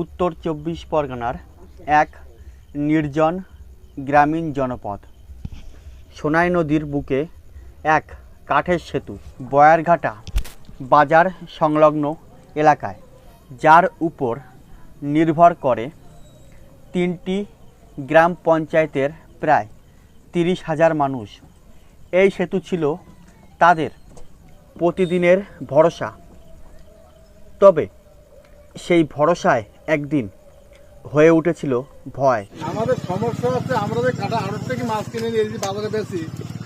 উত্তর চব্বিশ পরগনার এক নির্জন গ্রামীণ জনপদ। সোনাই নদীর বুকে এক কাঠের সেতু, বয়ারঘাটা বাজার সংলগ্ন এলাকায়, যার উপর নির্ভর করে তিনটি গ্রাম পঞ্চায়েতের প্রায় তিরিশ হাজার মানুষ। এই সেতু ছিল তাদের প্রতিদিনের ভরসা। তবে সেই ভরসায় একদিন হয়ে উঠেছিল ভয়। আমাদের সমস্যা হচ্ছে আমরা যে কাটা আড়ত থেকে মাছ কিনে নিয়ে এসেছি বাজারে বেশি।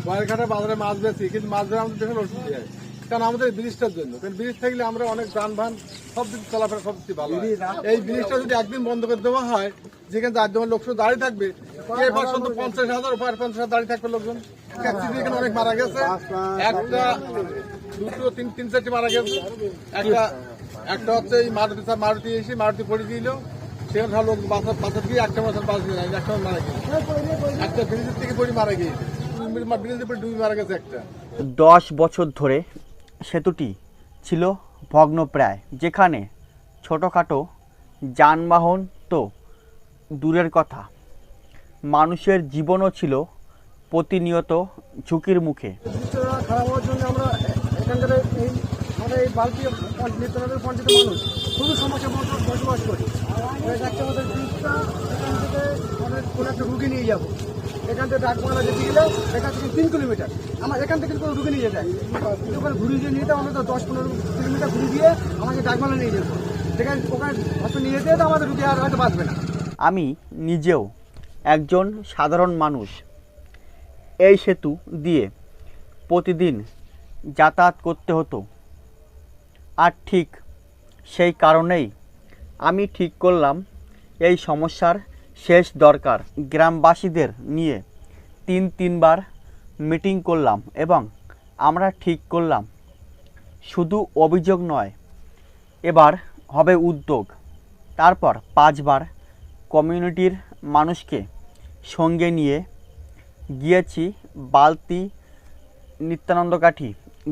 বয়ের কাটা বাজারে মাছ বেশি কিন্তু মাছ ধরে আমাদের দেখুন ওষুধ দেয় কারণ আমাদের এই ব্রিজটার জন্য। কারণ ব্রিজ থাকলে আমরা অনেক যানবাহন সব দিক চলাফেরা সব কিছু ভালো এই ব্রিজটা যদি একদিন বন্ধ করে দেওয়া হয় যেখানে চার জন লোক শুধু দাঁড়িয়ে থাকবে এই পর্যন্ত পঞ্চাশ হাজার ওপার পঞ্চাশ হাজার দাঁড়িয়ে থাকবে লোকজন। এখানে অনেক মারা গেছে। একটা দুটো তিন তিন চারটি মারা গেছে। একটা একটা হচ্ছে এই মারুতি মারুতি এসে মারুতি পড়ে দিল। সেখানে সব লোক বাসা বাসা দিয়ে একটা মাসের বাস দিয়ে একটা মারা গেছে একটা ব্রিজের থেকে পড়ে মারা গিয়েছে। ব্রিজের উপরে ডুবে মারা গেছে একটা। দশ বছর ধরে সেতুটি ছিল ভগ্নপ্রায়। যেখানে ছোটোখাটো যানবাহন তো দূরের কথা। মানুষের জীবনও ছিল প্রতিনিয়ত ঝুঁকির মুখে। খারাপ হওয়ার জন্য আমরা এখানকার এই আমাদের এই বালতি নিত্যনগরের পঞ্চায়েতের মানুষ খুবই সমস্যা মতো বসবাস করি। একটা আমাদের ব্রিজটা এখান থেকে আমাদের কোনো একটা রুগী নিয়ে যাব। এখান থেকে ডাকবাংলা যেতে গেলে এখান থেকে তিন কিলোমিটার। আমার এখান থেকে কোনো রুগী নিয়ে কিন্তু ওখানে ঘুরিয়ে দিয়ে নিয়ে যেতে আমাদের দশ পনেরো কিলোমিটার ঘুরিয়ে দিয়ে আমাকে ডাকবাংলা নিয়ে যেত। সেখানে ওখানে হসপিটাল নিয়ে যেতে আমাদের রুগী আর হয়তো বাঁচবে না। আমি নিজেও একজন সাধারণ মানুষ এই সেতু দিয়ে প্রতিদিন যাতায়াত করতে হতো। আর ঠিক সেই কারণেই আমি ঠিক করলাম এই সমস্যার শেষ দরকার গ্রামবাসীদের নিয়ে তিন তিনবার মিটিং করলাম এবং আমরা ঠিক করলাম। শুধু অভিযোগ নয়, এবার হবে উদ্যোগ। তারপর পাঁচবার কমিউনিটির মানুষকে সঙ্গে নিয়ে গিয়েছি বালতি নিত্যানন্দ কাঠি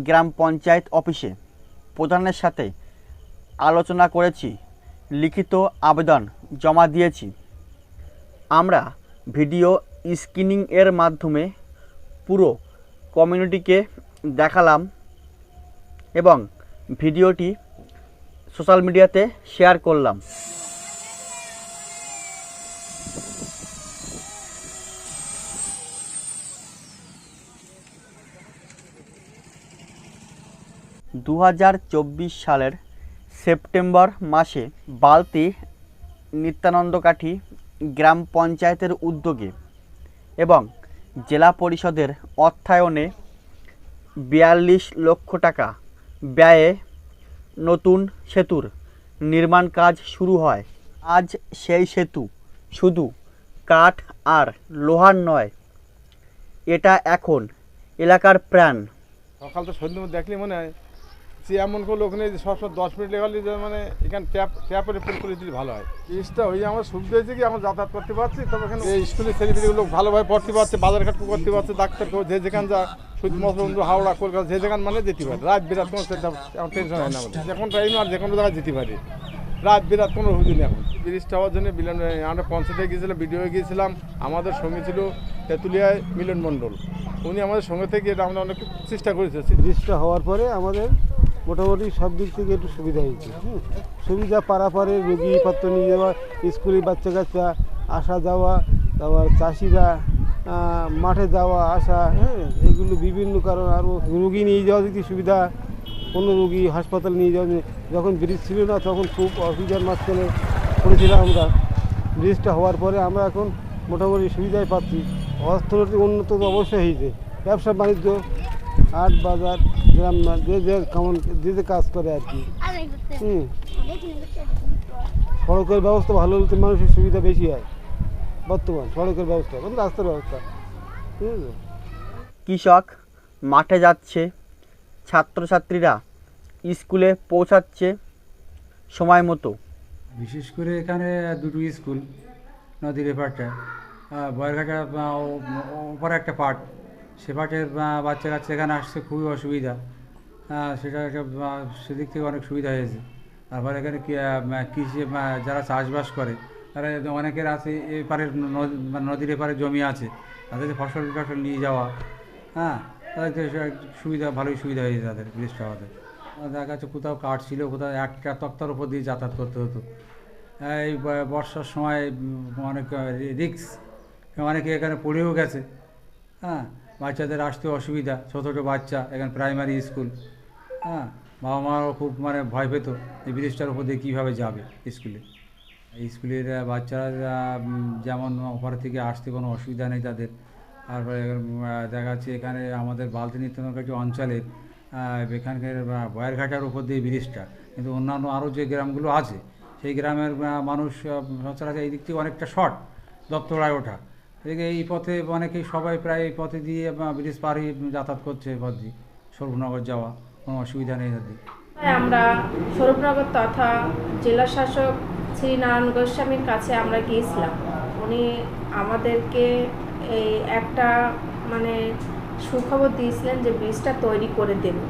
গ্রাম পঞ্চায়েত অফিসে। প্রধানের সাথে আলোচনা করেছি, লিখিত আবেদন জমা দিয়েছি। আমরা ভিডিও স্ক্রিনিং এর মাধ্যমে পুরো কমিউনিটিকে দেখালাম এবং ভিডিওটি সোশ্যাল মিডিয়াতে শেয়ার করলাম। দু হাজার চব্বিশ সালের সেপ্টেম্বর মাসে বালতি নিত্যানন্দকাঠি গ্রাম পঞ্চায়েতের উদ্যোগে এবং জেলা পরিষদের অর্থায়নে বিয়াল্লিশ লক্ষ টাকা ব্যয়ে নতুন সেতুর নির্মাণ কাজ শুরু হয়। আজ সেই সেতু শুধু কাঠ আর লোহার নয়, এটা এখন এলাকার প্রাণ। সকাল তো সন্ধ্যে দেখলে মনে হয় যে এমন কোনো লোক নেই যে সবসময় দশ মিনিট লেগালে যে মানে এখানে ট্যাপ ট্যাপের উপর করে দিলে ভালো হয়। জিনিসটা ওই আমার সুবিধা হয়েছে কি এখন যাতায়াত করতে পারছি তবে এখানে এই স্কুলের ছেলেপিলেগুলো ভালোভাবে পড়তে পারছে বাজারঘাট করতে পারছে ডাক্তার কেউ যে যেখানে যা শুধু মতবন্ধু হাওড়া কলকাতা যে যেখানে মানে যেতে পারে। রাত বিরাট কোনো এখন টেনশন হয় না আমাদের। যখন টাইম আর যে কোনো জায়গায় যেতে পারি। রাত বিরাট কোনো হুজুর নেই এখন। ব্রিজটা হওয়ার জন্য বিলন আমরা পঞ্চায়েতে গিয়েছিলাম ভিডিও গিয়েছিলাম। আমাদের সঙ্গে ছিল তেঁতুলিয়ায় মিলন মণ্ডল। উনি আমাদের সঙ্গে থেকে এটা আমরা অনেক চেষ্টা করেছি। ব্রিজটা হওয়ার পরে আমাদের মোটামুটি সব দিক থেকে একটু সুবিধা হয়েছে সুবিধা পারাপারে রোগী পত্র নিয়ে যাওয়া, স্কুলে বাচ্চা কাচ্চা আসা যাওয়া, তারপর চাষিরা মাঠে যাওয়া, আসা হ্যাঁ এগুলো বিভিন্ন কারণ আরও রুগী নিয়ে যাওয়া দিকে সুবিধা, কোনো রুগী হাসপাতাল নিয়ে যাওয়া যখন ব্রিজ ছিল না, তখন খুব অসুবিধার মাঝখানে পড়েছিলাম আমরা। ব্রিজটা হওয়ার পরে আমরা এখন মোটামুটি সুবিধাই পাচ্ছি। অর্থনৈতিক উন্নত তো অবশ্যই হয়েছে। ব্যবসা বাণিজ্য, হাট বাজার গ্রাম যে যে কেমন যে যে কাজ করে আর কি। হুম। সড়কের ব্যবস্থা ভালো হলে তো মানুষের সুবিধা বেশি হয় বর্তমান সড়কের ব্যবস্থা এবং রাস্তার ব্যবস্থা ঠিক আছে কৃষক মাঠে যাচ্ছে ছাত্রছাত্রীরা স্কুলে পৌঁছাচ্ছে সময় মতো। বিশেষ করে এখানে দুটো স্কুল নদীর এপারটা বয়রঘাটা ওপরে একটা পার্ট সে পার্টের বাচ্চা কাচ্চা এখানে আসছে খুবই অসুবিধা। সেটা সেদিক থেকে অনেক সুবিধা হয়েছে। তারপরে এখানে কৃষি যারা চাষবাস করে, তারা অনেকের আছে এপারে মানে নদীর এপারে জমি আছে। তাদেরকে ফসল টসল নিয়ে যাওয়া হ্যাঁ? তাদের সুবিধা, ভালোই সুবিধা হয়েছে তাদের ব্রিজটা আমাদের। দেখা যাচ্ছে কোথাও কাঠ ছিল, কোথাও একটা তক্তার উপর দিয়ে যাতায়াত করতে হতো। এই বর্ষার সময় অনেক রিক্স অনেকে এখানে পড়েও গেছে হ্যাঁ? বাচ্চাদের আসতে অসুবিধা ছোটো ছোটো বাচ্চা এখানে প্রাইমারি স্কুল হ্যাঁ বাবা মাও খুব মানে ভয় পেত এই ব্রিজটার উপর দিয়ে কীভাবে যাবে স্কুলে স্কুলের বাচ্চারা যেমন ওপর থেকে আসতে কোনো অসুবিধা নেই তাদের। তারপরে উম, আহ, দেখা যাচ্ছে এখানে আমাদের বালতি নিত্যনকারী অঞ্চলের এখানকার বয়ারঘাটার উপর দিয়ে ব্রিজটা কিন্তু অন্যান্য আরও যে গ্রামগুলো আছে সেই গ্রামের মানুষ সচরাচর এই দিক থেকে অনেকটা শর্ট দপ্তরায় ওঠা। এই পথে অনেকেই সবাই প্রায় এই পথে দিয়ে ব্রিজ পার হয়ে যাতায়াত করছে এই পথ দিয়ে যাওয়া, কোনো অসুবিধা নেই তাদের। আমরা স্বরূপনগর তথা জেলা শাসক শ্রী নারায়ণ গোস্বামীর কাছে আমরা গিয়েছিলাম। উনি আমাদেরকে এই একটা মানে সুখবর দিয়েছিলেন যে ব্রিজটা তৈরি করে দেবে।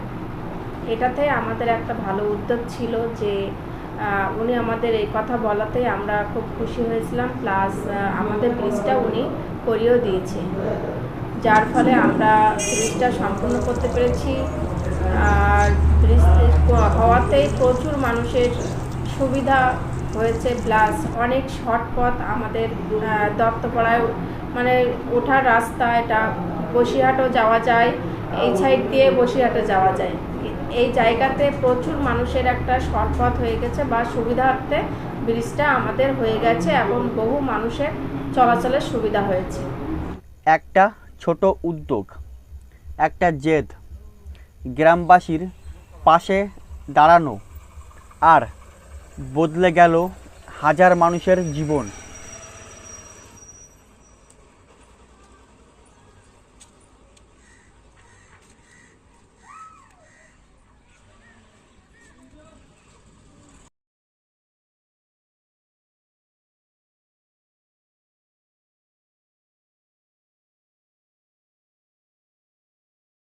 এটাতে আমাদের একটা ভালো উদ্যোগ ছিল যে উনি আমাদের এই কথা বলাতে আমরা খুব খুশি হয়েছিলাম প্লাস আমাদের ব্রিজটা উনি করিয়েও দিয়েছে। যার ফলে আমরা ব্রিজটা সম্পূর্ণ করতে পেরেছি। আর ব্রিজ হওয়াতেই প্রচুর মানুষের সুবিধা হয়েছে প্লাস অনেক শর্ট পথ আমাদের দত্তপাড়ায় মানে ওঠার রাস্তা, এটা বসিরহাটও যাওয়া যায়, এই সাইড দিয়ে বসিরহাটে যাওয়া যায়। এই জায়গাতে প্রচুর মানুষের একটা শর্ট পথ হয়ে গেছে বা সুবিধার্থে ব্রিজটা আমাদের হয়ে গেছে এবং বহু মানুষের চলাচলের সুবিধা হয়েছে। একটা ছোট উদ্যোগ, একটা জেদ, গ্রামবাসীর পাশে দাঁড়ানো আর বদলে গেল হাজার মানুষের জীবন।